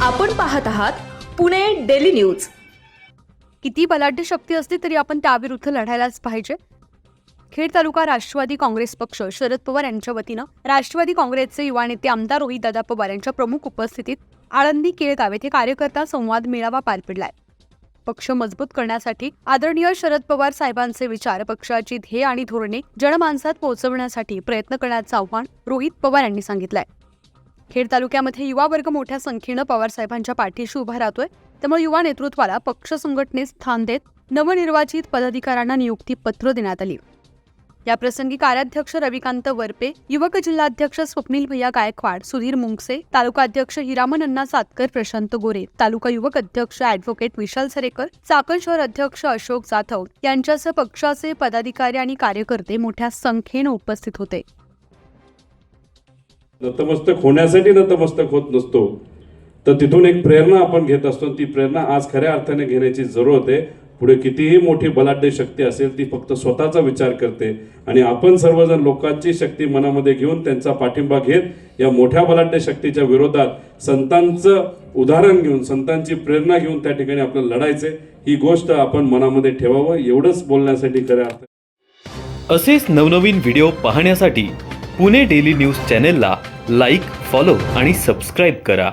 आपण पाहत आहात पुणे डेली न्यूज. किती बलाढ्य शक्ती असली तरी आपण त्याविरुद्ध लढायलाच पाहिजे. खेड तालुका राष्ट्रवादी काँग्रेस पक्ष शरद पवार यांच्या वतीनं राष्ट्रवादी काँग्रेसचे युवा नेते आमदार रोहितदादा पवार यांच्या प्रमुख उपस्थितीत आळंदी केळगाव येथे कार्यकर्ता संवाद मेळावा पार पडलाय. पक्ष मजबूत करण्यासाठी आदरणीय शरद पवार साहेबांचे विचार पक्षाची ध्येय आणि धोरणे जनमानसात पोहोचवण्यासाठी प्रयत्न करण्याचं आव्हान रोहित पवार यांनी सांगितलंय. खेड तालुक्यामध्ये युवा वर्ग मोठ्या संख्येनं पवार साहेबांच्या पाठीशी उभा राहतोय. त्यामुळे युवा नेतृत्वाला पक्ष संघटनेत स्थान देत नवनिर्वाचित पदाधिकाऱ्यांना नियुक्ती पत्र देण्यात आली. याप्रसंगी कार्याध्यक्ष रविकांत वरपे युवक जिल्हाध्यक्ष स्वप्नील भैया गायकवाड सुधीर मुंगसे तालुका अध्यक्ष हिरामन अण्णा सातकर प्रशांत गोरे तालुका युवक अध्यक्ष ऍडव्होकेट विशाल सरेकर चाकण शहर अध्यक्ष अशोक जाधव यांच्यासह पक्षाचे पदाधिकारी आणि कार्यकर्ते मोठ्या संख्येनं उपस्थित होते. नतमस्तक होण्यासाठी नतमस्तक होत नसतो. तर तिथून एक प्रेरणा आपण घेत असतो ती प्रेरणा आज खऱ्या अर्थाने घेण्याची जरूरत आहे. पुढे कितीही मोठी बलाढ्य शक्ती असेल ती फक्त स्वतःचा विचार करते आणि आपण सर्वजण लोकांची शक्ती मनामध्ये घेऊन त्यांचा पाठिंबा घेत या मोठ्या बलाढ्य शक्तीच्या विरोधात संतांचं उदाहरण घेऊन संतांची प्रेरणा घेऊन त्या ठिकाणी आपल्याला लढायचे ही गोष्ट आपण मनामध्ये ठेवावं एवढंच बोलण्यासाठी खऱ्या अर्थ असेच नवनवीन व्हिडिओ पाहण्यासाठी पुणे डेली न्यूज चॅनेलला लाईक फॉलो आणि सबस्क्राईब करा.